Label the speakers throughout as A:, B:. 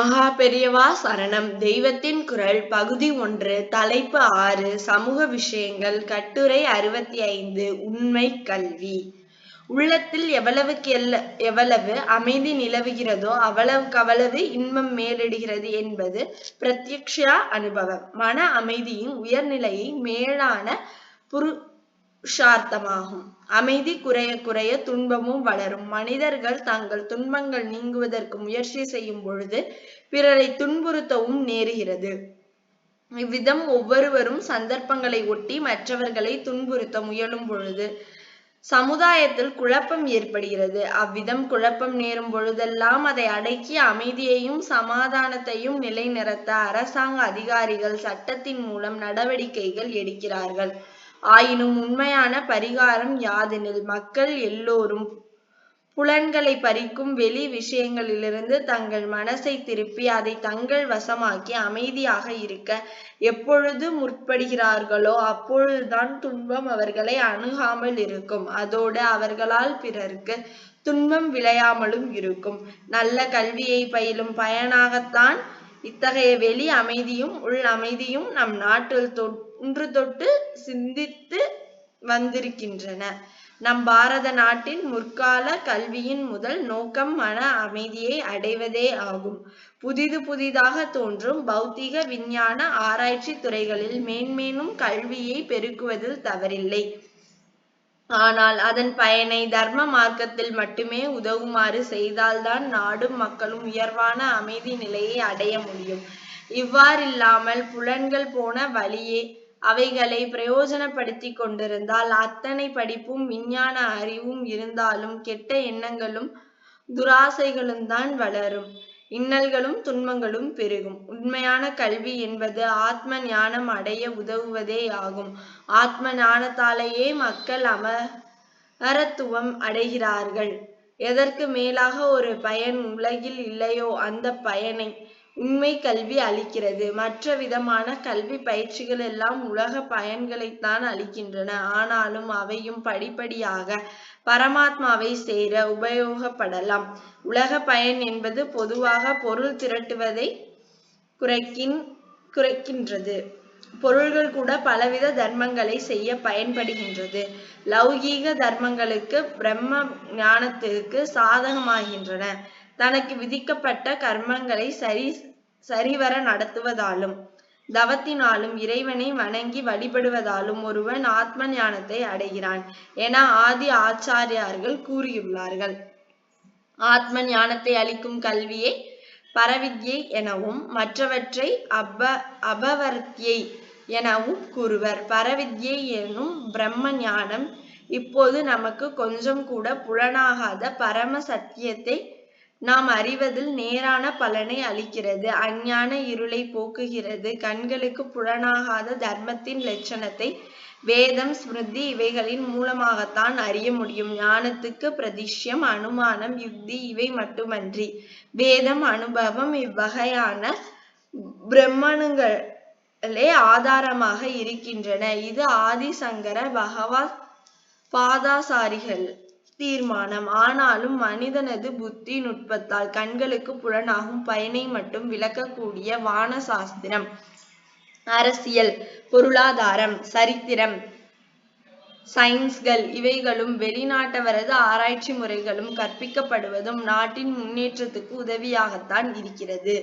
A: மகா பெரியவா சரணம். தெய்வத்தின் குரல் பகுதி ஒன்று தலைப்பு ஆறு சமூக விஷயங்கள் கட்டுரை அறுபத்தி ஐந்து உண்மை கல்வி. உள்ளத்தில் எவ்வளவுக்கு எல்ல எவ்வளவு அமைதி நிலவுகிறதோ அவ்வளவுக்கவ்வளவு இன்பம் மேலிடுகிறது என்பது பிரத்யக்ஷா அனுபவம். மன அமைதியின் உயர்நிலையை மேலான புருஷார்த்தமாகும் அமைதி குறைய குறைய துன்பமும் வளரும். மனிதர்கள் தங்கள் துன்பங்கள் நீங்குவதற்கு முயற்சி செய்யும் பொழுது பிறரை துன்புறுத்தவும் நேருகிறது. இவ்விதம் ஒவ்வொருவரும் சந்தர்ப்பங்களை ஒட்டி மற்றவர்களை துன்புறுத்த முயலும் பொழுது சமுதாயத்தில் குழப்பம் ஏற்படுகிறது. அவ்விதம் குழப்பம் நேரும் பொழுதெல்லாம் அதை அடக்கி அமைதியையும் சமாதானத்தையும் நிலைநிறுத்த அரசாங்க அதிகாரிகள் சட்டத்தின் மூலம் நடவடிக்கைகள் எடுக்கிறார்கள். ஆயினும் உண்மையான பரிகாரம் யாதெனில் மக்கள் எல்லோரும் புலன்களை பறிக்கும் வெளி விஷயங்களிலிருந்து தங்கள் மனசை திருப்பி அதை தங்கள் வசமாக்கி அமைதியாக இருக்க எப்பொழுது முற்படுகிறார்களோ அப்பொழுதுதான் துன்பம் அவர்களை அணுகாமல் இருக்கும். அதோடு அவர்களால் பிறருக்கு துன்பம் விளையாமலும் இருக்கும். நல்ல கல்வியை பயிலும் பயனாகத்தான் இத்தகைய வெளி அமைதியும் உள் அமைதியும் நம் நாட்டில் இன்று தொட்டு சிந்தித்து வந்திருக்கின்றன. நம் பாரத நாட்டின் முற்கால கல்வியின் முதல் நோக்கம் மன அமைதியை அடைவதே ஆகும். புதிது புதிதாக தோன்றும் பௌத்திக விஞ்ஞான ஆராய்ச்சி துறைகளில் மேன்மேலும் கல்வியை பெருக்குவதில் தவறில்லை. ஆனால் அதன் பயனை தர்ம மார்க்கத்தில் மட்டுமே உதவுமாறு செய்தால்தான் நாடும் மக்களும் உயர்வான அமைதி நிலையை அடைய முடியும். இவ்வாறில்லாமல் புலன்கள் போன வழியே அவைகளை பிரயோஜனப்படுத்திக் கொண்டிருந்தால் அத்தனை படிப்பும் விஞ்ஞான அறிவும் இருந்தாலும் கெட்ட எண்ணங்களும் துராசைகளும் தான் வளரும். இன்னல்களும் துன்பங்களும் பெருகும். உண்மையான கல்வி என்பது ஆத்ம ஞானம் அடைய உதவுவதே ஆகும். ஆத்ம ஞானத்தாலேயே மக்கள் அமரத்துவம் அடைகிறார்கள். எதற்கு மேலாக ஒரு பயன் உலகில் இல்லையோ அந்த பயனை உண்மை கல்வி அளிக்கிறது. மற்ற விதமான கல்வி பயிற்சிகள் எல்லாம் உலக பயன்களைத்தான் அளிக்கின்றன. ஆனாலும் அவையும் படிப்படியாக பரமாத்மாவை சேர உபயோகப்படலாம். உலக பயன் என்பது பொதுவாக பொருள் திரட்டுவதை குறைக்கின் குறைக்கின்றது. பொருள்கள் கூட பலவித தர்மங்களை செய்ய பயன்படுகின்றது. லௌகீக தர்மங்களுக்கு பிரம்ம ஞானத்திற்கு சாதகமாகின்றன. தனக்கு விதிக்கப்பட்ட கர்மங்களை சரி சரிவர நடத்துவதாலும் தவத்தினாலும் இறைவனை வணங்கி வழிபடுவதாலும் ஒருவன் ஆத்ம ஞானத்தை அடைகிறான் என ஆதி ஆச்சாரியார்கள் கூறியுள்ளார்கள். ஆத்ம ஞானத்தை அளிக்கும் கல்வியை பரவித்யை எனவும் மற்றவற்றை அப அபவர்த்தியை எனவும் கூறுவர். பரவித்யை எனும் பிரம்ம ஞானம் இப்போது நமக்கு கொஞ்சம் கூட புலனாகாத பரம சத்தியத்தை நாம் அறிவதில் நேரான பலனை அளிக்கிறது. அஞ்ஞான இருளை போக்குகிறது. கண்களுக்கு புலனாகாத தர்மத்தின் லட்சணத்தை வேதம் ஸ்மிருதி இவைகளின் மூலமாகத்தான் அறிய முடியும். ஞானத்துக்கு பிரதிஷ்யம் அனுமானம் யுக்தி இவை மட்டுமன்றி. வேதம் அனுபவம் இவ்வகையான பிரம்மணங்களே ஆதாரமாக இருக்கின்றன. இது ஆதிசங்கர பகவா பாதாசாரிகள் தீர்மானம். ஆனாலும் மனிதனது புத்தி நுட்பத்தால் கண்களுக்கு புலனாகும் பயனை மட்டும் விளக்கக்கூடிய வான சாஸ்திரம் அரசியல் பொருளாதாரம் சரித்திரம் சயின்ஸ்கள் இவைகளும் வெளிநாட்டவரது ஆராய்ச்சி முறைகளும் கற்பிக்கப்படுவதும் நாட்டின் முன்னேற்றத்துக்கு உதவியாகத்தான் இருக்கிறது.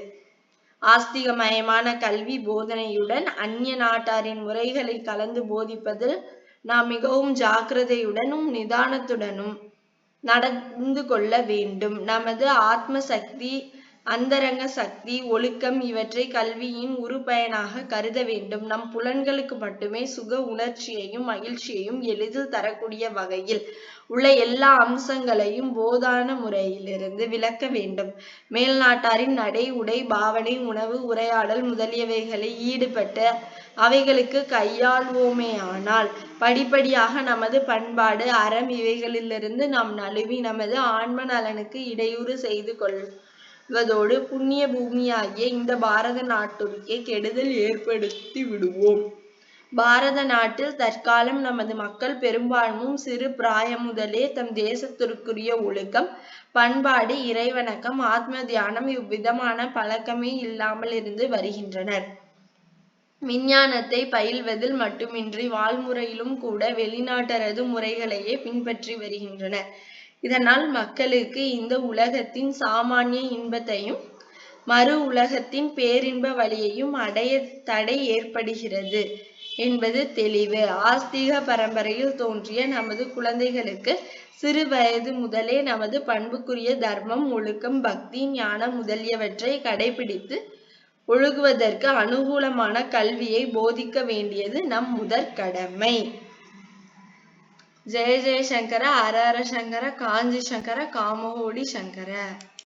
A: ஆஸ்திகமயமான கல்வி போதனையுடன் அந்நிய நாட்டாரின் முறைகளை கலந்து போதிப்பதில் நாம் மிகவும் ஜாக்கிரதையுடனும் நிதானத்துடனும் நடந்து கொள்ள வேண்டும். நமது ஆத்ம சக்தி அந்தரங்க சக்தி ஒழுக்கம் இவற்றை கல்வியின் உருபயனாக கருத வேண்டும். நம் புலன்களுக்கு மட்டுமே சுக உணர்ச்சியையும் மகிழ்ச்சியையும் எளிதில் தரக்கூடிய வகையில் உள்ள எல்லா அம்சங்களையும் போதான முறையிலிருந்து விளக்க வேண்டும். மேல்நாட்டாரின் நடை உடை பாவனை உணவு உரையாடல் முதலியவைகளை ஈடுபட்டு அவைகளுக்கு கையாள்வோமேயானால் படிப்படியாக நமது பண்பாடு அறம் இவைகளிலிருந்து நாம் நழுவி நமது ஆன்ம நலனுக்கு இடையூறு செய்து வதோடு புண்ணிய பூமியாகிய இந்த பாரத நாட்டிற்கே கெடுதல் ஏற்படுத்தி விடுவோம். பாரத நாட்டில் தற்காலம் நமது மக்கள் பெரும்பான்மும் சிறு பிராயம் முதலே தம் தேசத்திற்குரிய ஒழுக்கம் பண்பாடு இறைவணக்கம் ஆத்ம தியானம் இவ்விதமான பழக்கமே இல்லாமல் இருந்து வருகின்றனர். விஞ்ஞானத்தை பயில்வதில் மட்டுமின்றி வாழ்முறையிலும் கூட வெளிநாட்டரது முறைகளையே பின்பற்றி வருகின்றனர். இதனால் மக்களுக்கு இந்த உலகத்தின் சாமானிய இன்பத்தையும் மறு உலகத்தின் பேரின்ப வழியையும் அடைய தடை ஏற்படுகிறது என்பது தெளிவு. ஆஸ்திக பரம்பரையில் தோன்றிய நமது குழந்தைகளுக்கு சிறு வயது முதலே நமது பண்புக்குரிய தர்மம் ஒழுக்கம் பக்தி ஞானம் முதலியவற்றை கடைபிடித்து ஒழுகுவதற்கு அனுகூலமான கல்வியை போதிக்க வேண்டியது நம் முதற் கடமை. ஜெய ஜெயசங்கர ஹர ஹர சங்கர காஞ்சி சங்கர காமகோடி சங்கர.